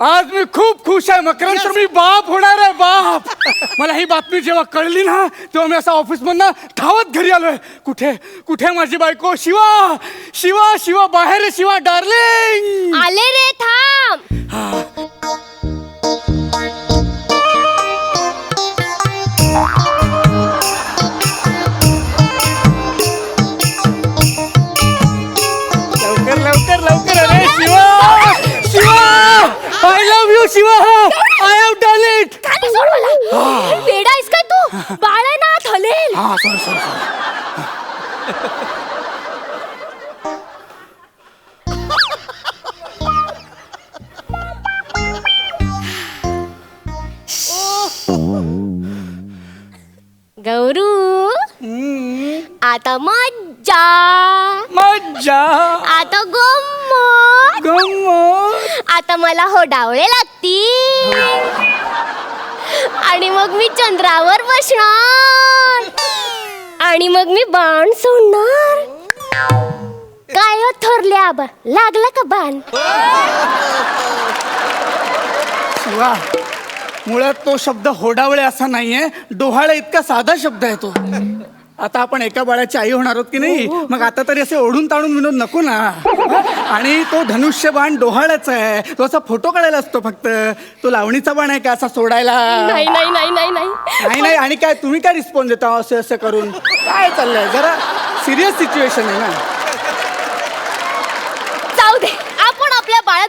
आज मी खूप खुश आहे मकरंद तर मी बाप होणार आहे बाप. मला ही बातमी जेव्हा कळली ना तेव्हा मी असा ऑफिस मधनं धावत घरी आलोय. कुठे? कुठे माझी बायको? शिवा! शिवा शिवा बाहेर आहे, शिवा डार्लिंग आले रे थांब. लवकर love you Shiva I have done it खाली सोड मला. वेडा आहेस काय तू? बाळ आहे ना हलेल हा सॉरी सॉरी सॉरी गौरू आता मज्जा. मज्जा. आता गंमत गंमत. आता मला हो डावळे लागतील. आणि मग मी चंद्रावर बसणार. आणि मग मी बाण सोडणार. काय हो थोरले आबा लागला का बाण? शिवा मुळात तो शब्द होडावळे असा नाहीये. डोहाळे इतका साधा शब्द आहे तो. आता आपण एका बाळाची आई होणार आहोत की नाही? मग आता तरी असे ओढून ताणून विनोद नको ना. आणि तो धनुष्यबाण डोहाळ्याचा आहे. तो असा फोटो काढायला असतो फक्त. तो लावणीचा बाण आहे का असा सोडायला? नाही नाही नाही नाही नाही. नाही नाही. आणि काय तुम्ही काय रिस्पॉन्स देता असं असं करून? काय चाललंय? जरा सिरियस सिच्युएशन आहे ना जाऊ दे आपण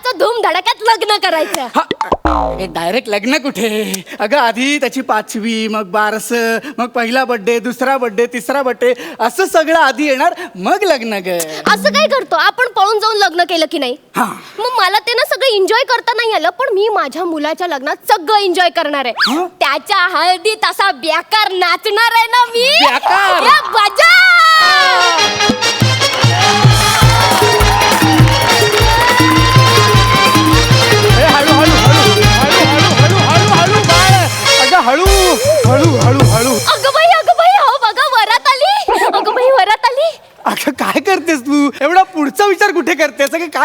बाळाचं धूम धडाक्यात लग्न करायचं. हा. डायरेक्ट लग्न कुठे? अगं आधी त्याची पाचवी मग बारस मग पहिला बर्थडे दुसरा बर्थडे तिसरा बर्थडे असं सगळं आधी येणार मग लग्न ग. असं काय करतो? आपण पळून जाऊन लग्न केलं की नाही? हा. मग मला ते ना सगळं एन्जॉय करता नाही आलं पण मी माझ्या मुलाच्या लग्नात सगळं एन्जॉय करणार आहे. हं? त्याच्या हळदीत असा बेकार नाचणार आहे ना मी? बेकार? या बाजा!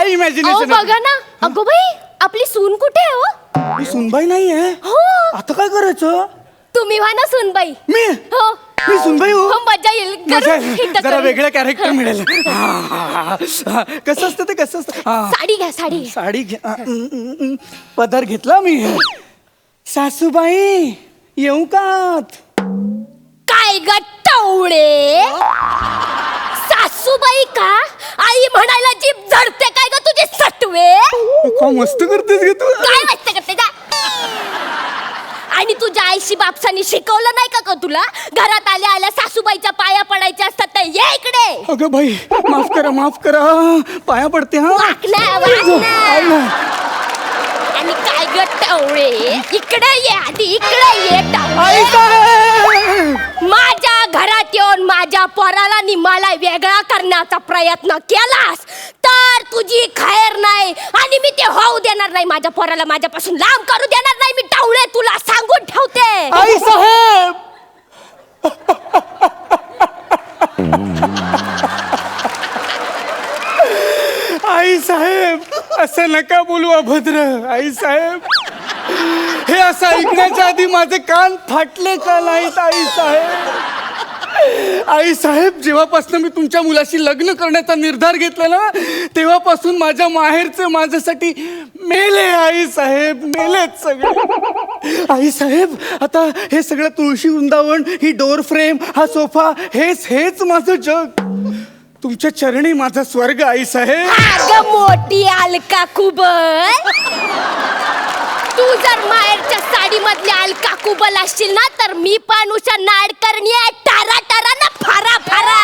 काय अहो इमॅजिनेशन बघा ना. अगं बाई आपली सून कुठे आहे हो? मी सुनबाई नाहीये हो. आता काय करायचं? तुम्ही व्हा ना सूनबाई. मी? हो. मी सुनबाई हो. हो मजा येईल. मजा करू, एकदा जरा करू. वेगळं कॅरेक्टर मिळेल. हा, हा, हा. हा, कसं असतं ते कसं असतं? हा. साडी घ्या साडी घ्या. साडी घे अ. पदर घेतला मी. सासूबाई येऊ का आत? काय गट्टवळे सासूबाई का? आई म्हणायला जीभ झडते काय ग मस्त करतेस गे तू काय जा? आणि तुझ्या आईशी बापसानी शिकवलं नाही का ग तुला घरात आल्या आल्या सासूबाईच्या पाया पडायच्या असतात तर ये इकडे अगं बाई माफ करा माफ करा पाया पडते हा. आई ना. आणि काय गट्टवळे इकडे ये आधी इकडे ये टावळे. माझ्या घरात माझ्या पोराला नि मला वेगळा करण्याचा प्रयत्न केलास. तर तुझी खैर नाही आणि मी ते होऊ देणार नाही. माझ्या पोराला माझ्यापासून लांब करू देणार नाही. मी टावळे तुला सांगून ठेवते. आई साहेब! आई साहेब असं नका बोलू अभद्र. आई साहेब हे असं ऐकण्याच्या आधी माझे कान फाटले का नाहीत आई साहेब? आई साहेब जेव्हापासून मी तुमच्या मुलाशी लग्न करण्याचा निर्धार घेतला ना तेव्हापासून माझ्या माहेरचे माझ्यासाठी मेले आई साहेब मेलेत सगळे. आई साहेब आता हे सगळं तुळशी वृंदावन ही डोर फ्रेम हा सोफा हेच हेच माझं जग. तुमच्या चरणी माझा स्वर्ग आई साहेब. अग मोठी अलका कुबल. तू जर माय गाडी मधली अलका कुबल असशील ना तर मी पण उषा नाडकर्णी आहे. टारा टारा ना फारा फारा.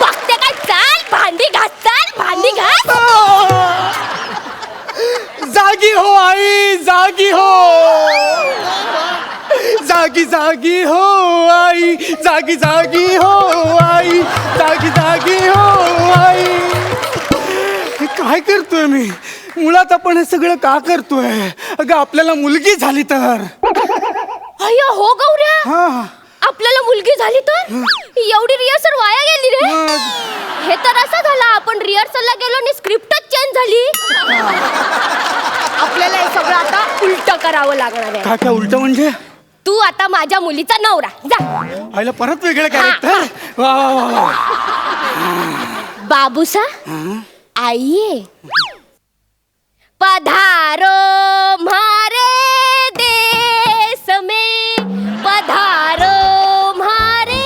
बघते काय? चाल भांडी घास चाल भांडी घास. जागी हो आई जागी हो. जागी जागी हो आई. जागी जागी हो आई. जागी जागी हो आई. काय करतोय मी? मुळात आपण हे सगळं का करतोय? अगं आपल्याला मुलगी झाली तर. अय्या हो गौऱ्या? हा. आपल्याला मुलगी झाली तर? एवढी रिहर्सल वाया गेली रे. मग हे तर असं झालं आपण रिहर्सलला गेलो आणि स्क्रिप्टच चेंज झाली. आपल्याला हे सगळं आता उलट करावं लागणार आहे. काय काय उलट म्हणजे? तू आता माझ्या मुलीचा नवरा. जा. आईला परत वेगळं कॅरेक्टर वा वा वा वा. बाबूसा? आइए पधारो म्हारे देश में। पधारो म्हारे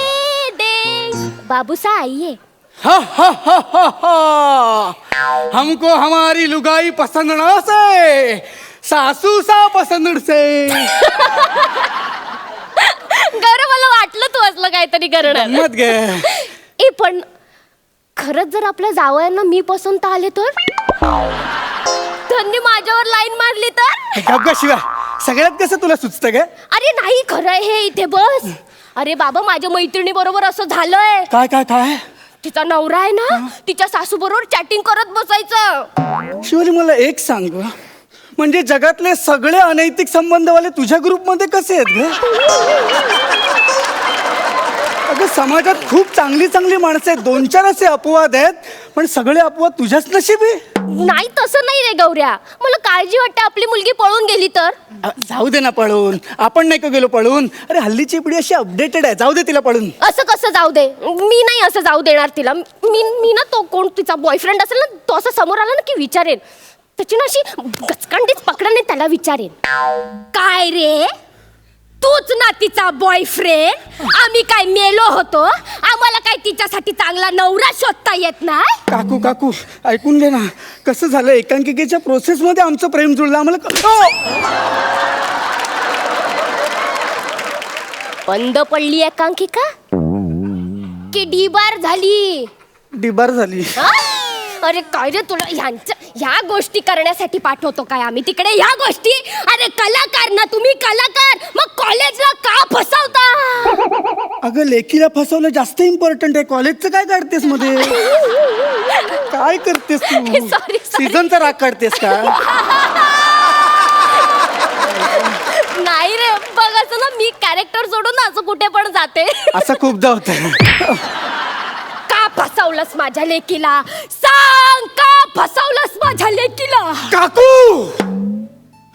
देश। बाबूसा आइए। हा, हा, हा, हा, हा। हमको हमारी लुगाई पसंद न से। सासू सा पसंद से। गौरव मला वाटलं तू असलं काहीतरी करणार. गंमत गे. ए पण खरंच जर आपल्या जावयांना मी पसंत आले तर? त्यांनी माझ्यावर लाईन मारली तर? शिवा सगळ्यात कसं तुला सुचतं ग? अरे नाही खरं आहे हे इथे बस. अरे बाबा माझ्या मैत्रिणी बरोबर असं झालंय. काय काय काय? तिचा नवरा आहे ना तिच्या सासू बरोबर चॅटिंग करत बसायचं. शिवाली मला एक सांग ग. म्हणजे जगातले सगळे अनैतिक संबंधवाले तुझ्या ग्रुपमध्ये कसे आहेत ग? अगं समाजात खूप चांगली चांगली माणसं आहेत. दोन चार असे अपवाद आहेत पण सगळे अपवाद तुझ्याच नशिबी. नाही तसं नाही रे गौऱ्या. मला काळजी वाटते आपली मुलगी पळून गेली तर. अ, जाऊ दे ना पळून. आपण नाही का गेलो पळून? अरे हल्लीची पिढी अशी अपडेटेड आहे. जाऊ दे तिला पळून. असं कसं जाऊ दे? मी नाही असं जाऊ देणार तिला. मी मी ना तो कोण तिचा बॉयफ्रेंड असेल ना तो असं समोर आला ना की विचारेन. त्याची ना अशी गचकांडीच पकडा नाही त्याला विचारेन. काय रे? तूच ना तिचा बॉयफ्रेंड आम्ही काय मेलो होतो? आम्हाला काय तिच्यासाठी चांगला नवरा शोधता येत नाही? काकू काकू ऐकून घे ना. कसं झालं एकांकिकेच्या प्रोसेसमध्ये आमचं प्रेम जुळलं. आम्हाला क- ओ! बंद पडली एकांकिका? की डिबार झाली. डिबार झाली. हा? अरे काय रे तुला ह्यांच्या ह्या गोष्टी करण्यासाठी पाठवतो काय आम्ही? तिकडे ह्या गोष्टी. अरे कलाकार ना तुम्ही कलाकार. मग कॉलेजला का फसवता? अगं लेखीला फसवलं जास्त इम्पॉर्टंट आहे. कॉलेजचं काय काढतेस मध्ये? काय करतेस तू? Sorry, sorry. सीझनचा राग काढतेस का? नाही रे बघ असं ना मी कॅरेक्टर सोडून ना असं कुठे पण जाते. असं खूपदा होत का फसवलंस माझ्या लेकीला? फसवलंस माझ्या लेकीला. काकू!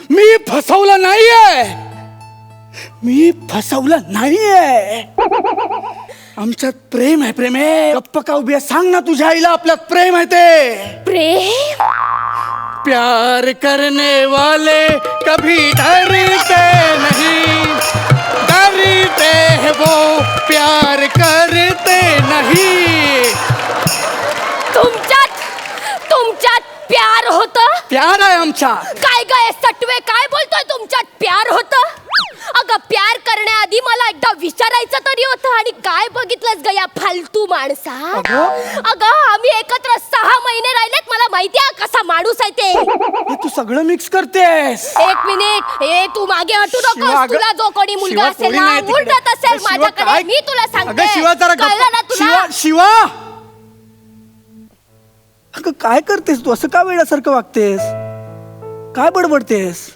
मी फसवलं नाहीये. मी फसवलं नाहीये. आमच्यात प्रेम आहे प्रेम आहे. गप्प का उभी आहे? सांग ना तुझ्या आईला आपल्यात प्रेम आहे ते. प्रेम? प्यार करने वाले कभी डरते नहीं। डरते हैं वो प्यार करते नहीं। तुमच्यात तुमच्यात प्यार होत? प्यार आहे आमचा काय काय सटवे काय बोलतोय तुमच्यात प्यार होत? अगं प्यार करण्याआधी मला एकदा विचारायचं तरी होतं आणि काय बघितलंस ग या फालतू माणसा अगं? आम्ही एकत्र सहा महिने राहिलेत मला माहितीये कसा माणूस आहे ते. हे तू सगळं मिक्स करतेस. एक मिनिट ए तू मागे हटू शिवा, नकोस अगं- तुला जो कोणी मुलगा शिवा, असेल कोणी ना नाही तिकडे. असेल अगं, शिवा, माझ्याकडे काय? मी तुला सांगते. अगं शिवा जरा गप्प- कळलं ना तुला? शिवा शिवा. अगं काय करतेस तू? असं का वेळासारखं वागतेस? काय बडबडतेस?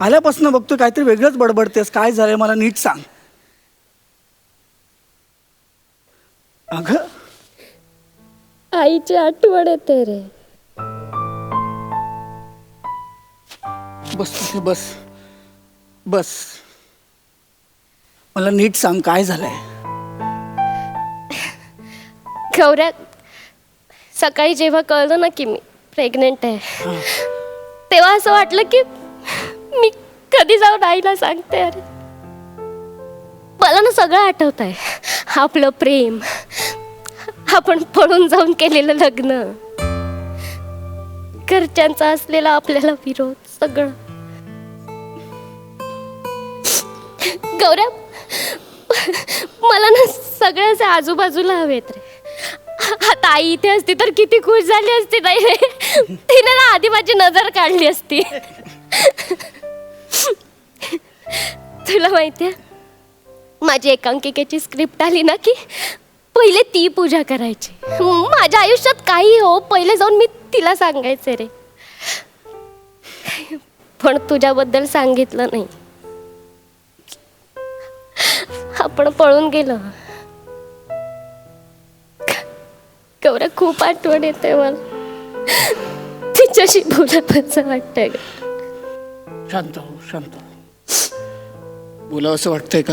आल्यापासून बघतो काहीतरी वेगळंच बडबडतेस. काय झालंय मला नीट सांग. अगं? आईची आठवण येते रे. बस तिथे बस. बस. मला नीट सांग काय झालंय? गौऱ्या सकाळी जेव्हा कळलं ना की मी प्रेग्नेंट आहे तेव्हा असं वाटलं की मी कधी जाऊन आईला सांगते अरे. मला ना सगळं आठवत आहे आपलं प्रेम आपण पळून जाऊन केलेलं लग्न घरच्यांचा असलेला आपल्याला विरोध सगळं. गौऱ्या मला ना सगळ्याचे आजूबाजूला हवेत रे. ताई इथे असती तर किती खुश झाली असती नाही तिने ना आधी माझी नजर काढली असती. तुला माहितीये माझी एकांकिकेची स्क्रिप्ट आली ना की पहिले ती पूजा करायची. माझ्या आयुष्यात काही हो पहिले जाऊन मी तिला सांगायचं रे. पण तुझ्याबद्दल सांगितलं नाही. आपण पळून गेलो. खूप आठवण येते मला. तिच्याशी बोलत असं वाटतंय. शांत हो शांत हो. बोलावं असं वाटतंय का?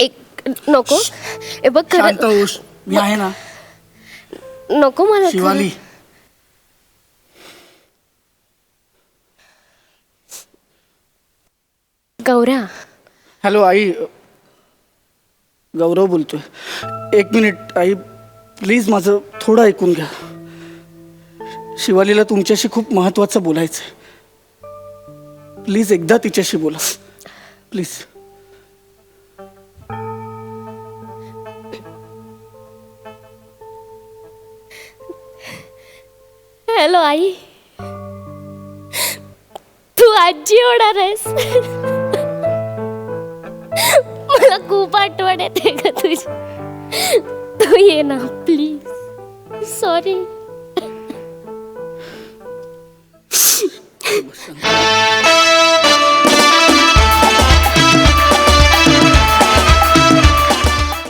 एक नको. ए बघ शांत खरं मी आहे ना. नको मला खरं- शिवाली. गौऱ्या. हॅलो आई. गौरव बोलतोय. एक मिनिट आई प्लीज माझं थोडं ऐकून घ्या. शिवालीला तुमच्याशी खूप महत्वाचं बोलायचं आहे प्लीज एकदा तिच्याशी बोला. प्लीज हॅलो आई. तू आजी होणार आहेस. मला खूप आठवण येते का तुझी. तू ये ना प्लीज सॉरी